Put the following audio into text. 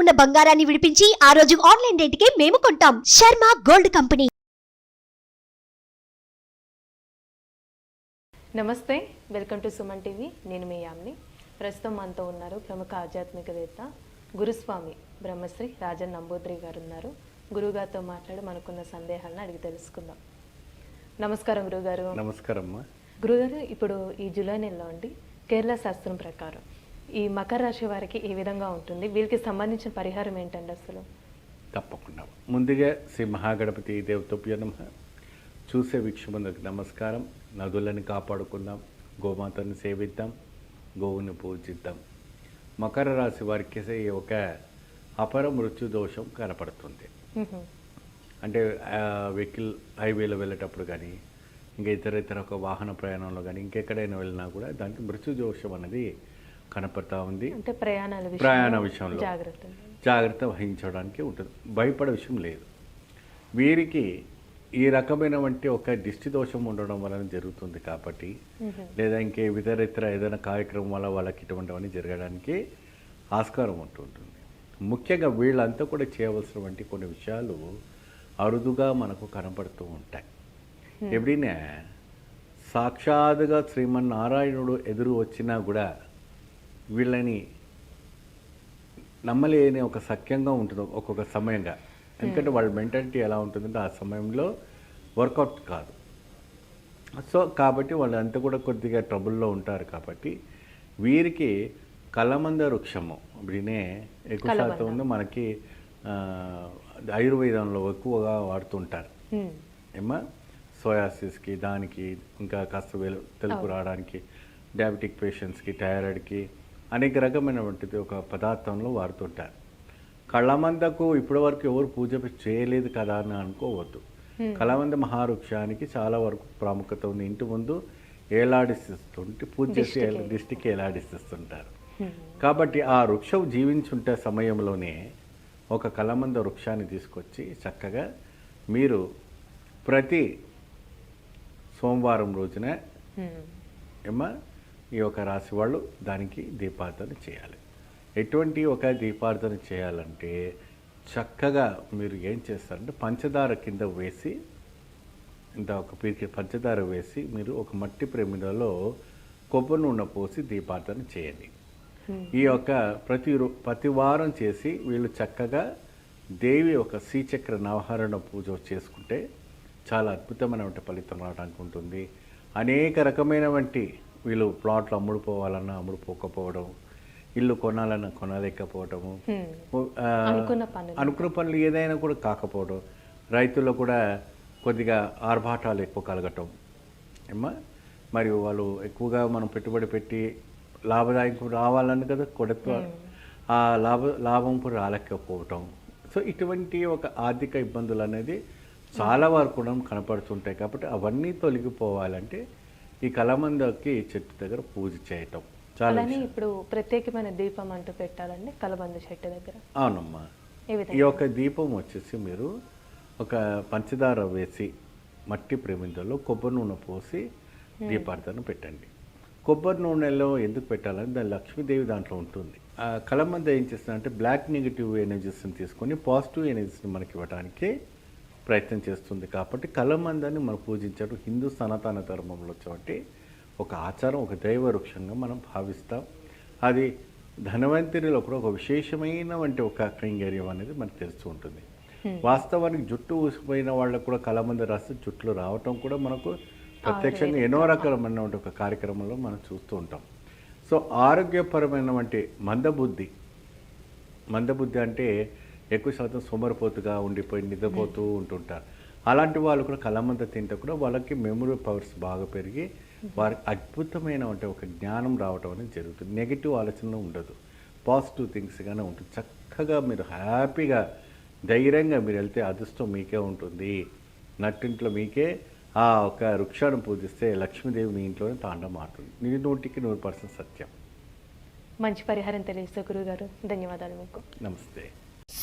ఉన్న బంగారాన్ని విడిపించి ఆ రోజు ఆన్లైన్ రేటుకే మేము కొంటాం. Sharma gold company. నమస్తే వెల్కమ్ టు సుమన్ టీవీ. నేను మీ యామ్ని. ప్రస్తుతం మనతో ఉన్నారు ప్రముఖ ఆధ్యాత్మికవేత్త గురుస్వామి బ్రహ్మశ్రీ రాజన్ నంబూద్రి గారు ఉన్నారు గురుగారితో మాట్లాడి మనకున్న సందేహాలను అడిగి తెలుసుకుందాం. నమస్కారం గురుగారు నమస్కారం అమ్మా గురుగారు ఇప్పుడు ఈ జూలై నెలలో అండి కేరళ శాస్త్రం ప్రకారం ఈ మకర రాశి వారికి ఏ విధంగా ఉంటుంది. వీళ్ళకి సంబంధించిన పరిహారం ఏంటండి అసలు? తప్పకుండా. ముందుగా శ్రీ మహాగణపతి దేవతోప్య నమ. చూసే వీక్షమందరికి నమస్కారం. నదులను కాపాడుకుందాం. గోమాతను సేవిద్దాం. గోవుని పూజిద్దాం. మకర రాశి వారికి ఒక అపర మృత్యు దోషం కనపడుతుంది. అంటే వెహికల్ హైవేలో వెళ్ళేటప్పుడు కానీ ఇంకా ఇతర ఇతర ఒక వాహన ప్రయాణంలో కానీ ఇంకెక్కడైనా వెళ్ళినా కూడా దానికి మృత్యు దోషం అనేది కనపడతా ఉంది. అంటే ప్రయాణాల ప్రయాణ విషయంలో జాగ్రత్త జాగ్రత్త వహించడానికి ఉంటుంది. భయపడే విషయం లేదు. వీరికి ఈ రకమైనటువంటి ఒక దిష్టి దోషం ఉండడం వలన జరుగుతుంది కాబట్టి లేదా ఇంకే ఇతర ఇతర ఏదైనా కార్యక్రమం వల్ల వాళ్ళకి ఇటువంటివన్నీ జరగడానికి ఆస్కారం ఉంటుంటుంది. ముఖ్యంగా వీళ్ళంతా కూడా చేయవలసినటువంటి కొన్ని విషయాలు అరుదుగా మనకు కనపడుతూ ఉంటాయి. ఎప్పుడైనా సాక్షాత్తుగా శ్రీమన్నారాయణుడు ఎదురు వచ్చినా కూడా వీళ్ళని నమ్మలేని ఒక సఖ్యంగా ఉంటుంది ఒక్కొక్క సమయంగా. ఎందుకంటే వాళ్ళ మెంటాలిటీ ఎలా ఉంటుందంటే ఆ సమయంలో వర్కౌట్ కాదు. సో కాబట్టి వాళ్ళంతా కూడా కొద్దిగా ట్రబుల్లో ఉంటారు కాబట్టి వీరికి కలమంద వృక్షము దీనే ఎక్కువ శాతం ఉంది మనకి ఆయుర్వేదంలో ఎక్కువగా వాడుతుంటారు. మ్. ఏమా సోయాసిస్కి దానికి ఇంకా కాస్త వెలు తెలుపు రావడానికి డయాబెటిక్ పేషెంట్స్కి థైరాయిడ్కి అనేక రకమైనటువంటిది ఒక పదార్థంలో వాడుతుంటారు. కళ్ళమందకు ఇప్పటివరకు ఎవరు పూజ చేయలేదు కదా అని అనుకోవద్దు. కళమంద మహావృక్షానికి చాలా వరకు ప్రాముఖ్యత ఉంది. ఇంటి ముందు ఏలాడిస్తుంటే పూజ చేసి దిష్టికి ఏలాడిస్తుంటారు కాబట్టి ఆ వృక్షం జీవించుంటే సమయంలోనే ఒక కలమంద వృక్షాన్ని తీసుకొచ్చి చక్కగా మీరు ప్రతి సోమవారం రోజున. ఏమా ఈ యొక్క రాశి వాళ్ళు దానికి దీపార్థన చేయాలి. ఎటువంటి ఒక దీపార్థన చేయాలంటే చక్కగా మీరు ఏం చేస్తారంటే పంచదార కింద వేసి ఇంత ఒక పీకి పంచదార వేసి మీరు ఒక మట్టి ప్రమిదలో కొబ్బరి నూనె పోసి దీపార్థన చేయండి. ఈ యొక్క ప్రతి ప్రతి వారం చేసి వీళ్ళు చక్కగా దేవి ఒక శ్రీచక్ర నవహరణ పూజ చేసుకుంటే చాలా అద్భుతమైనటువంటి ఫలితం రావడానికి ఉంటుంది. అనేక రకమైనటువంటి వీళ్ళు ప్లాట్లు అమ్ముడుపోవాలన్నా అమ్ముడుపోకపోవడం ఇల్లు కొనాలన్నా కొనలేకపోవడము అనుకున్న పనులు. ఏదైనా కూడా కాకపోవడం రైతుల్లో కూడా కొద్దిగా ఆర్భాటాలు ఎక్కువ కలగటం. ఏమ్మా? మరియు వాళ్ళు ఎక్కువగా మనం పెట్టుబడి పెట్టి లాభదాయకం రావాలని కదా కొడత ఆ లాభ లాభం కూడా రాలేకపోవటం. సో ఇటువంటి ఒక ఆర్థిక ఇబ్బందులు అనేది చాలా వరకు కూడా కనపడుతుంటాయి. కాబట్టి అవన్నీ తొలగిపోవాలంటే ఈ కలమందకి చెట్టు దగ్గర పూజ చేయటం. చాలా అలానే ఇప్పుడు ప్రత్యేకమైన దీపం అంటూ పెట్టాలండి కలబంద చెట్టు దగ్గర. అవునమ్మా. ఈ యొక్క దీపం వచ్చేసి మీరు ఒక పంచదార వేసి మట్టి ప్రమిదలో కొబ్బరి నూనె పోసి దీపార్థన పెట్టండి. కొబ్బరి నూనెలో ఎందుకు పెట్టాలని దాని లక్ష్మీదేవి దాంట్లో ఉంటుంది. ఆ కలమంద ఏం చేస్తుందంటే బ్లాక్ నెగిటివ్ ఎనర్జీస్ని తీసుకొని పాజిటివ్ ఎనర్జీస్ని మనకి ఇవ్వడానికి ప్రయత్నం చేస్తుంది కాబట్టి కలమందని మనం పూజించడం హిందూ సనాతన ధర్మంలో వచ్చేటువంటి ఒక ఆచారం ఒక దైవ వృక్షంగా మనం భావిస్తాం. అది ధనవంతునిలో కూడా ఒక విశేషమైన వంటి ఒక కైంగర్యం అనేది మనకు తెలుస్తూ ఉంటుంది. వాస్తవానికి జుట్టు ఊసిపోయిన వాళ్ళకు కూడా కలమంది రాస్తే జుట్లు రావటం కూడా మనకు ప్రత్యక్షంగా ఎన్నో రకాలమైన ఒక కార్యక్రమంలో మనం చూస్తూ ఉంటాం. సో ఆరోగ్యపరమైనటువంటి మందబుద్ధి. మందబుద్ధి అంటే ఎక్కువ శాతం సోమరిపోతుగా ఉండిపోయి నిద్రపోతూ ఉంటుంటారు. అలాంటి వాళ్ళు కూడా కలమంద తింటే కూడా వాళ్ళకి మెమరీ పవర్స్ బాగా పెరిగి వారికి అద్భుతమైన అంటే ఒక జ్ఞానం రావటం అనేది జరుగుతుంది. నెగిటివ్ ఆలోచన ఉండదు. పాజిటివ్ థింగ్స్గానే ఉంటుంది. చక్కగా మీరు హ్యాపీగా ధైర్యంగా మీరు వెళ్తే అదృష్టం మీకే ఉంటుంది. నట్టింట్లో మీకే ఆ ఒక వృక్షాన్ని పూజిస్తే లక్ష్మీదేవి మీ ఇంట్లోనే తాండం ఆడుతుంది నీ నూటికి నూరు పర్సెంట్ సత్యం. మంచి పరిహారం తెలియజేస్తే గురుగారు ధన్యవాదాలు మీకు. నమస్తే.